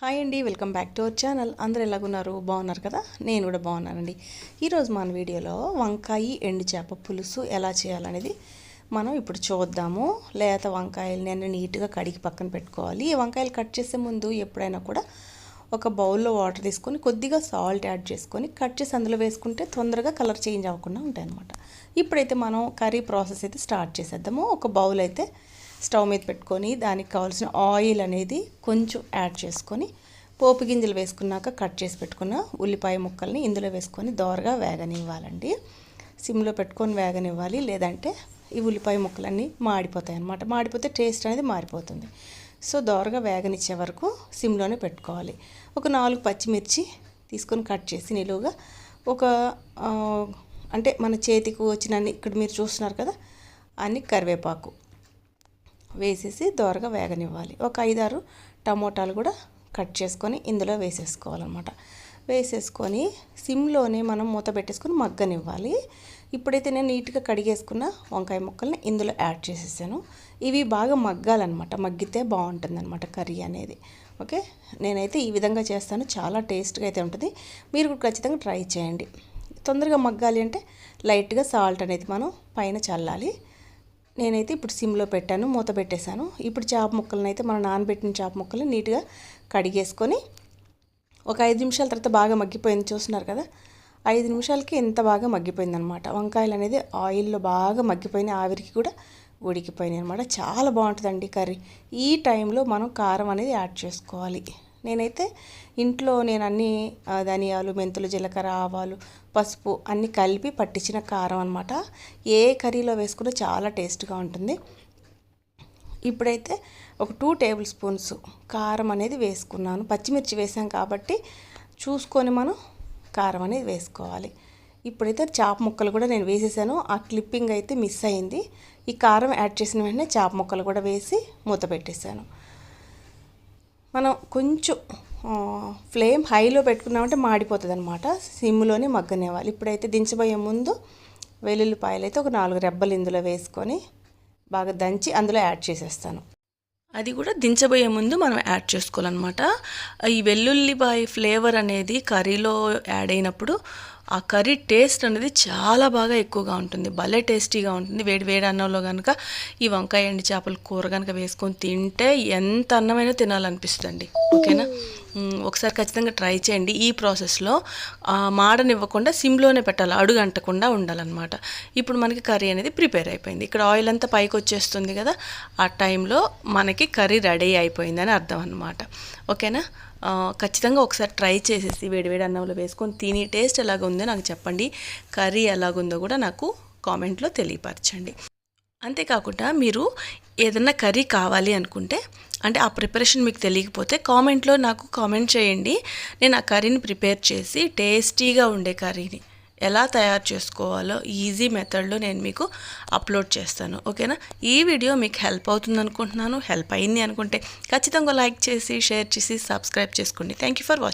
Hi అండి welcome back to our channel. అందరు ఎలాగున్నారు? బాగున్నారు కదా? నేను కూడా బాగున్నానండి. ఈరోజు మన వీడియోలో వంకాయ ఎండు చేప పులుసు ఎలా చేయాలనేది మనం ఇప్పుడు చూద్దాము. లేత వంకాయలని అన్ని నీట్గా కడిగి పక్కన పెట్టుకోవాలి. ఈ వంకాయలు కట్ చేసే ముందు ఎప్పుడైనా కూడా ఒక బౌల్లో వాటర్ తీసుకొని కొద్దిగా సాల్ట్ యాడ్ చేసుకొని కట్ చేసి అందులో వేసుకుంటే తొందరగా కలర్ చేంజ్ అవ్వకుండా ఉంటాయి అన్నమాట ఇప్పుడైతే మనం కర్రీ ప్రాసెస్ అయితే స్టార్ట్ చేసేద్దాము. ఒక బౌల్ అయితే స్టవ్ మీద పెట్టుకొని దానికి కావాల్సిన ఆయిల్ అనేది కొంచెం యాడ్ చేసుకొని పోపు గింజలు వేసుకున్నాక కట్ చేసి పెట్టుకున్న ఉల్లిపాయ ముక్కల్ని ఇందులో వేసుకొని దోరగా వేగనివ్వాలండి. సిమ్లో పెట్టుకొని వేగనివ్వాలి. లేదంటే ఈ ఉల్లిపాయ ముక్కలన్నీ మాడిపోతాయి అన్నమాట. మాడిపోతే టేస్ట్ అనేది మారిపోతుంది. సో దోరగా వేగనిచ్చే వరకు సిమ్లోనే పెట్టుకోవాలి. ఒక నాలుగు పచ్చిమిర్చి తీసుకొని కట్ చేసి నిలువుగా ఒక అంటే మన చేతికి వచ్చినన్ని ఇక్కడ మీరు చూస్తున్నారు కదా అన్ని కరివేపాకు. వేసేసి దోరగా వేగనివ్వాలి. ఒక ఐదారు టమోటాలు కూడా కట్ చేసుకొని ఇందులో వేసేసుకోవాలన్నమాట. వేసేసుకొని సిమ్లోనే మనం మూత పెట్టేసుకొని మగ్గనివ్వాలి. ఇప్పుడైతే నేను నీట్గా కడిగేసుకున్న వంకాయ ముక్కల్ని ఇందులో యాడ్ చేసేసాను. ఇవి బాగా మగ్గాలన్నమాట. మగ్గితే బాగుంటుందన్నమాట కర్రీ అనేది. ఓకే? నేనైతే ఈ విధంగా చేస్తాను. చాలా టేస్ట్గా అయితే ఉంటుంది. మీరు కూడా ఖచ్చితంగా ట్రై చేయండి. తొందరగా మగ్గాలి అంటే లైట్గా సాల్ట్ అనేది మనం పైన చల్లాలి. నేనైతే ఇప్పుడు సిమ్లో పెట్టాను మూత పెట్టేశాను. ఇప్పుడు చేప ముక్కలను అయితే మనం నానబెట్టిన చేప ముక్కలు నీట్గా కడిగేసుకొని ఒక ఐదు నిమిషాల తర్వాత బాగా మగ్గిపోయింది చూస్తున్నారు కదా. ఐదు నిమిషాలకి ఎంత బాగా మగ్గిపోయిందనమాట. వంకాయలు అనేది ఆయిల్లో బాగా మగ్గిపోయిన ఆవిరికి కూడా ఉడికిపోయినాయి అనమాట. చాలా బాగుంటుందండి కర్రీ. ఈ టైంలో మనం కారం అనేది యాడ్ చేసుకోవాలి. నేనైతే ఇంట్లో నేను అన్ని ధనియాలు మెంతులు జీలకర్ర ఆవాలు పసుపు అన్నీ కలిపి పట్టించిన కారం అనమాట ఏ కర్రీలో వేసుకున్నా చాలా టేస్ట్గా ఉంటుంది. ఇప్పుడైతే ఒక టూ టేబుల్ స్పూన్స్ కారం అనేది వేసుకున్నాను. పచ్చిమిర్చి వేసాం కాబట్టి చూసుకొని మనం కారం అనేది వేసుకోవాలి. ఇప్పుడైతే చేప ముక్కలు కూడా నేను వేసేసాను. ఆ క్లిప్పింగ్ అయితే మిస్ అయింది. ఈ కారం యాడ్ చేసిన వెంటనే చేప ముక్కలు కూడా వేసి మూత పెట్టేశాను మనం కొంచెం ఫ్లేమ్ హైలో పెట్టుకున్నామంటే మాడిపోతుంది అనమాట సిమ్లోనే మగ్గనివ్వాలి. ఇప్పుడైతే దించబోయే ముందు వెల్లుల్లిపాయలు అయితే ఒక నాలుగు రెబ్బలు ఇందులో వేసుకొని బాగా దంచి అందులో యాడ్ చేసేస్తాను. అది కూడా దించబోయే ముందు మనం యాడ్ చేసుకోవాలన్నమాట. ఈ వెల్లుల్లిపాయ ఫ్లేవర్ అనేది కర్రీలో యాడ్ అయినప్పుడు ఆ కర్రీ టేస్ట్ అనేది చాలా బాగా ఎక్కువగా ఉంటుంది. భలే టేస్టీగా ఉంటుంది. వేడి వేడి అన్నంలో కనుక ఈ వంకాయ ఎండి చేపల కూర కనుక వేసుకొని తింటే ఎంత అన్నమైనా తినాలనిపిస్తుంది ఓకేనా? ఒకసారి ఖచ్చితంగా ట్రై చేయండి. ఈ ప్రాసెస్లో మాడనివ్వకుండా సిమ్లోనే పెట్టాలి. అడుగు అంటకుండా ఉండాలన్నమాట. ఇప్పుడు మనకి కర్రీ అనేది ప్రిపేర్ అయిపోయింది. ఇక్కడ ఆయిల్ అంతా పైకి వచ్చేస్తుంది కదా ఆ టైంలో మనకి కర్రీ రెడీ అయిపోయిందని అర్థం అనమాట ఓకేనా? ఖచ్చితంగా ఒకసారి ట్రై చేసేసి వేడివేడి అన్నంలో వేసుకొని తిని టేస్ట్ ఉందో నాకు చెప్పండి. కర్రీ ఎలాగుందో కూడా నాకు కామెంట్లో తెలియపరచండి. అంతేకాకుండా మీరు ఏదన్నా కర్రీ కావాలి అనుకుంటే అంటే ఆ ప్రిపరేషన్ మీకు తెలియకపోతే కామెంట్లో నాకు కామెంట్ చేయండి. నేను ఆ కర్రీని ప్రిపేర్ చేసి టేస్టీగా ఉండే కర్రీని ఎలా తయారు చేసుకోవాలో ఈజీ మెథడ్లో నేను మీకు అప్లోడ్ చేస్తాను. ఓకేనా? ఈ వీడియో మీకు హెల్ప్ అవుతుంది అనుకుంటున్నాను. హెల్ప్ అయింది అనుకుంటే ఖచ్చితంగా లైక్ చేసి షేర్ చేసి సబ్స్క్రైబ్ చేసుకోండి. Thank you for watching.